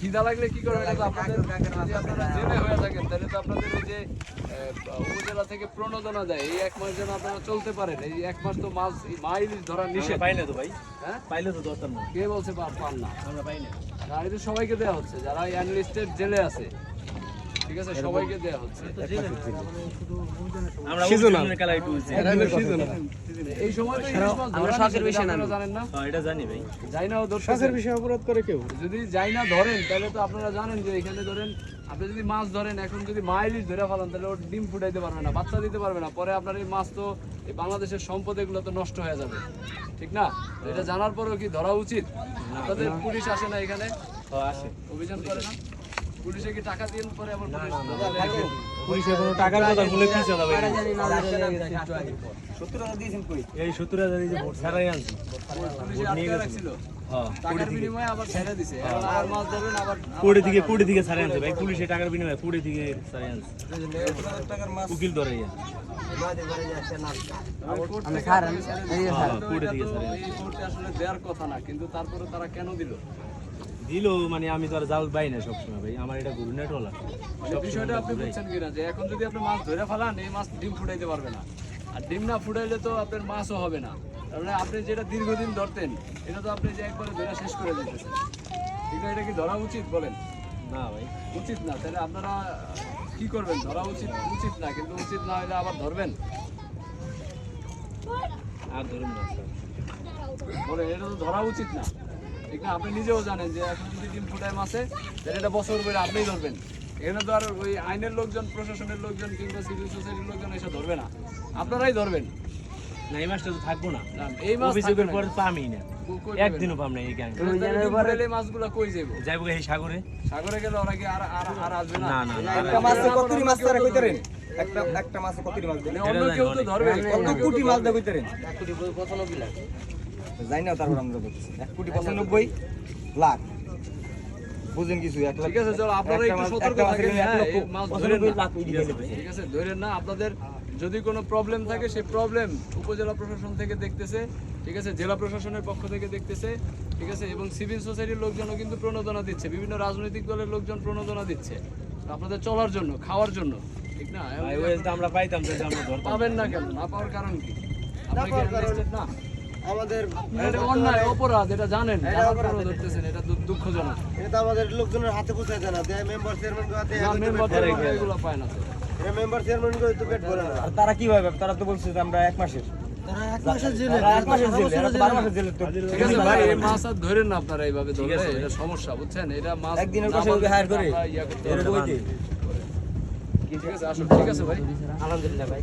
খিদা লাগলে কি করবেন? এটা তো আপনাদের যদি আপনারা জেনে হয়ে থাকেন তাহলে তো আপনাদের ওই যে আহ, উপজেলা থেকে প্রণোদনা দেয়। এই এক মাস যেন আপনারা চলতে পারেন। এই এক মাস তো মাছ মাইল ধরা নিষেধ। পাই না তো ভাই। হ্যাঁ? পাইলে তো দরকার না কে বলছে পান না? আমরা পাই না। এটা সবাইকে দেওয়া হচ্ছে। যারা অ্যানলিস্টেড জেলে আছে ঠিক আছে সবাইকে দেওয়া হচ্ছে। আমরা সিজনাল খেলা একটু বুঝছি। এই সময় তো ইলিশ মাছ ধরা নিষেধ, জানেন না। এটা জানি ভাই। যাই না ধরতে বিষয়ে অপরাধ করে কেউ? যদি যাই না ধরেন তাহলে তো আপনারা জানেন যে এখানে ধরেন আপনি যদি মাছ ধরেন এখন যদি মাইলিশ ধরে ফেলান তাহলে ওর ডিম ফুটাইতে পারবে না বাচ্চা দিতে পারবে না। পরে আপনার এই মাছ তো এই বাংলাদেশের সম্পদ এগুলো তো নষ্ট হয়ে যাবে। ঠিক না? এটা জানার পরেও কি ধরা উচিত? আপনাদের পুলিশ আসে না এখানে? আসে। অভিযান করে না? পুলিশে কি টাকা দিয়ে পরে আবার পুলিশ কোনো টাকার কথা বলে কি চালাবে এই সত্তর হাজার ভোট ছাড়াই আনছি। পুলিশে আটকে রাখছিল। হ্যাঁ। দিকে। পুড়ে দিকে ছাড়াই আনছে ভাই। পুলিশে টাকার বিনিময়ে পুড়ে দিকে ছাড়াই আনছে। উকিল ধরে ইয়া। হ্যাঁ, আসলে দেওয়ার কথা না কিন্তু তারপরে তারা কেন দিল? দিল মানে আমি তো আর জাল পাই না সবসময় ভাই। আমার এটা গরু নেটওয়ালা মানে বিষয়টা আপনি বুঝছেন কিনা যে এখন যদি আপনি মাছ ধরে ফেলান এই মাছ ডিম ফুটাইতে পারবে না। আর ডিম না ফুটাইলে তো আপনার মাছও হবে না। তার মানে আপনি যেটা দীর্ঘদিন ধরতেন এটা তো আপনি যে একবারে ধরে শেষ করে দিতেছেন না এটা কি ধরা উচিত বলেন? না ভাই। উচিত না। তাহলে আপনারা কি করবেন? ধরা উচিত উচিত না। কিন্তু উচিত না হলে আবার ধরবেন? আর ধরুন না স্যার। এটা তো ধরা উচিত না। ঠিক না আপনি নিজেও জানেন যে এখন যদি ডিম ফুটায় মাছে তাহলে এটা বছর করে আপনিই ধরবেন। এখানে তো আর ওই আইনের লোকজন প্রশাসনের লোকজন কিংবা সিভিল সোসাইটির লোকজন এসে ধরবে না। আপনারাই ধরবেন। না এই মাসটা তো থাকব না। না, এই মাছ অভিযোগের পর না। না কই- কই একদিনও পাম না এই গ্যাং তাহলে ডিম ফুটাইলে এই মাছগুলো কই যাব যাইবো এই সাগরে। সাগরে গেলে ওরা কি আর আর আর আসবে না? না না না একটা মাছে কতটি মাছ তারা কইতে পারেন? একটা একটা মাছে কতটি মাছ দেন? মানে অন্য কেউ তো ধরবে। কত কোটি মাছ কইতে পারেন? যাই না তারপর আমরা বলতেছি। এক কোটি পঁচানব্বই লাখ। বুঝেন কিছু এক লাখ ঠিক আছে চলো আপনারা একটু সতর্ক থাকেন। জন্য এক হ্যাঁ, লক্ষ এই মাছ ধরেন পঁচানব্বই না। লাখ ঠিক আছে ধরেন না আপনাদের যদি কোনো প্রবলেম থাকে সেই প্রবলেম উপজেলা প্রশাসন থেকে দেখতেছে ঠিক আছে জেলা প্রশাসনের পক্ষ থেকে দেখতেছে ঠিক আছে এবং সিভিল সোসাইটির লোকজনও কিন্তু প্রণোদনা দিচ্ছে বিভিন্ন রাজনৈতিক দলের লোকজন প্রণোদনা দিচ্ছে। আপনাদের চলার জন্য খাওয়ার জন্য ঠিক না? আমরা পাইতাম পাবেন না কেন? না পাওয়ার কারণ কি? enlisted না? আমাদের এটা অন্যায় অপরাধ এটা জানেন ধরতেছেন এটা দুঃখজনক। এটা আমাদের লোকজনের হাতে পৌঁছায় না দেয় মেম্বার চেয়ারম্যান হাতে না এগুলো পায় না তো। এটা মেম্বার চেয়ারম্যান করে তো পেট ভরে না। তারা কীভাবে তারা তো বলছে যে আমরা এক মাসের। তারা এক মাসের জেলে তারা এক মাসের জেলে এরা তো বারো মাসের জেলে তো ঠিক আছে ভাই এই ধরেন না আপনারা এইভাবে এটা সমস্যা বুঝছেন? এটা মাছ একদিনের কাছে হায়ার করে। ঠিক আছে আসুন ঠিক আছে ভাই। আলহামদুলিল্লাহ ভাই।